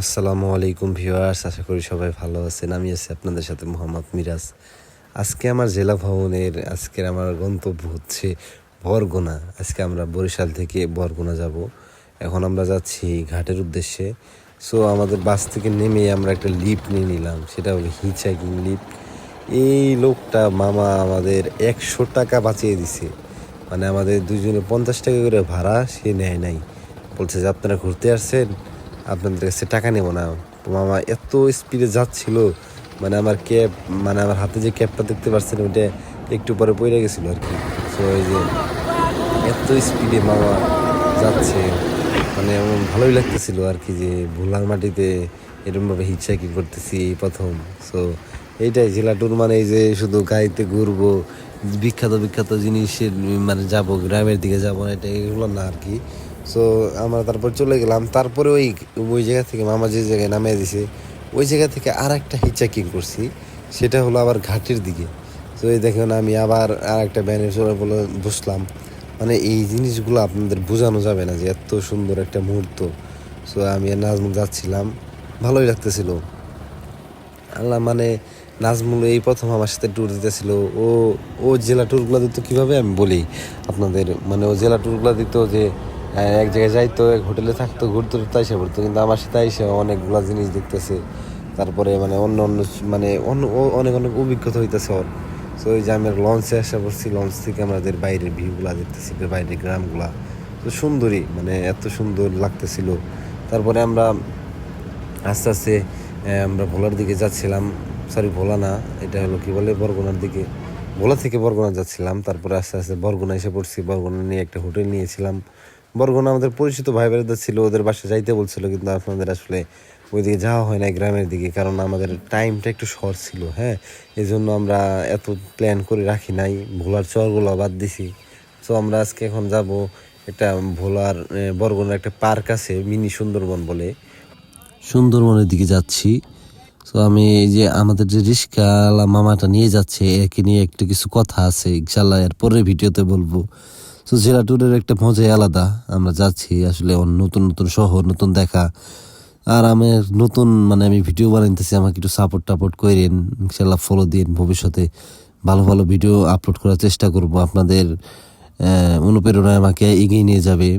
আসসালামু আলাইকুম ভিউয়ার্স, আশা করি সবাই ভালো আছেন। আমি আছি আপনাদের সাথে মোহাম্মদ মিরাজ। আজকে আমার জেলা ভবনের, আজকের আমার গন্তব্য হচ্ছে বরগুনা। আজকে আমরা বরিশাল থেকে বরগুনা যাব। এখন আমরা যাচ্ছি ঘাটের উদ্দেশ্যে। সো আমাদের বাস থেকে নেমে আমরা একটা লিফট নিয়ে নিলাম। সেটা হলো হিচাইকিং লিফট। এই লোকটা মামা আমাদের একশো টাকা বাঁচিয়ে দিছে। মানে আমাদের দুজনে পঞ্চাশ টাকা করে ভাড়া, সে নেয় নাই। বলছে যে, আপনারা ঘুরতে আসছেন? আপনাদের কাছে টাকা নেব না। মামা এত স্পিডে যাচ্ছিল মানে আমার ক্যাব মানে আমার হাতে যে ক্যাবটা দেখতে পাচ্ছেন ওইটা একটু পরে পড়ে গেছিল আর কি। তো ওই যে এত স্পিডে মামা যাচ্ছে মানে আমার ভালোই লাগতেছিল আর কি যে ভোলার মাটিতে এরকমভাবে হিটসাইকিং করতেছি এই প্রথম। সো এইটাই জেলা ট্যুর মানে এই যে শুধু গাড়িতে ঘুরবো বিখ্যাত বিখ্যাত জিনিসের মানে যাব, গ্রামের দিকে যাব না, এটা এগুলো না আর কি। সো আমরা তারপর চলে গেলাম। তারপরে ওই ওই জায়গা থেকে মামা যে জায়গায় নামিয়ে দিছে, ওই জায়গা থেকে আর একটা হিটচাকিং করছি। সেটা হলো আবার ঘাটের দিকে। তো এই দেখুন আমি আবার আর একটা ব্যানের চলে বলে বসলাম। মানে এই জিনিসগুলো আপনাদের বোঝানো যাবে না যে এত সুন্দর একটা মুহূর্ত। সো আমি আর নাজমুল যাচ্ছিলাম। ভালোই লাগতেছিল। আল্লাহ মানে নাজমুল এই প্রথম আমার সাথে ট্যুর দিতেছিল। ও ও জেলা ট্যুরগুলো দিত কীভাবে আমি বলি আপনাদের? মানে ও জেলা ট্যুরগুলো দিত যে এক জায়গায় যাইতো, এক হোটেলে থাকতো, ঘুরতে ঘুরতে এসে পড়তো, কিন্তু আমার সাথে এসে অনেকগুলা জিনিস দেখতেছে। তারপরে মানে অন্য অন্য মানে অন্য অনেক অনেক অভিজ্ঞতা হইতেছে ওর। তো ওই যে আমি লঞ্চে আসা পড়ছি লঞ্চ থেকে আমাদের বাইরের ভিউগুলা দেখতেছি বাইরের গ্রামগুলা তো সুন্দরই মানে এত সুন্দর লাগতেছিল। তারপরে আমরা আস্তে আস্তে আমরা ভোলার দিকে যাচ্ছিলাম। সরি, ভোলা না, এটা হলো কি বলে, বরগুনার দিকে। ভোলা থেকে বরগুনা যাচ্ছিলাম, তারপরে আস্তে আস্তে বরগুনা এসে পড়ছি। বরগুনা নিয়ে একটা হোটেল নিয়েছিলাম। বরগুনা আমাদের পরিচিত ভাই বেড়াদা ছিল, ওদের বাসা যাইতে বলছিল, কিন্তু আপনাদের আসলে ওইদিকে যাওয়া হয় না গ্রামের দিকে, কারণ আমাদের টাইমটা একটু শর্ট ছিল হ্যাঁ? এই জন্য আমরা এত প্ল্যান করে রাখি নাই। ভোলার চরগুলো বাদ দিছি। তো আমরা আজকে এখন যাব একটা ভোলার বরগুনার একটা পার্ক আছে, মিনি সুন্দরবন বলে। সুন্দরবনের দিকে যাচ্ছি। তো আমি এই যে আমাদের যে রিস্কাওয়ালা মামাটা নিয়ে যাচ্ছে, একে নিয়ে একটু কিছু কথা আছে ইনশাল্লাহ এর পরের ভিডিওতে বলব। তো জেলা ট্যুরের একটা মজাই আলাদা। আমরা যাচ্ছি আসলে নতুন নতুন শহর, নতুন দেখা। আর আমি নতুন মানে আমি ভিডিও বানাইতেছি, আমাকে একটু সাপোর্ট টাপোর্ট করেন ইনশাল্লাহ ফলো দিন ভবিষ্যতে। ভালো ভালো ভিডিও আপলোড করার চেষ্টা করব। আপনাদের অনুপ্রেরণায় আমাকে এগিয়ে নিয়ে যাবে।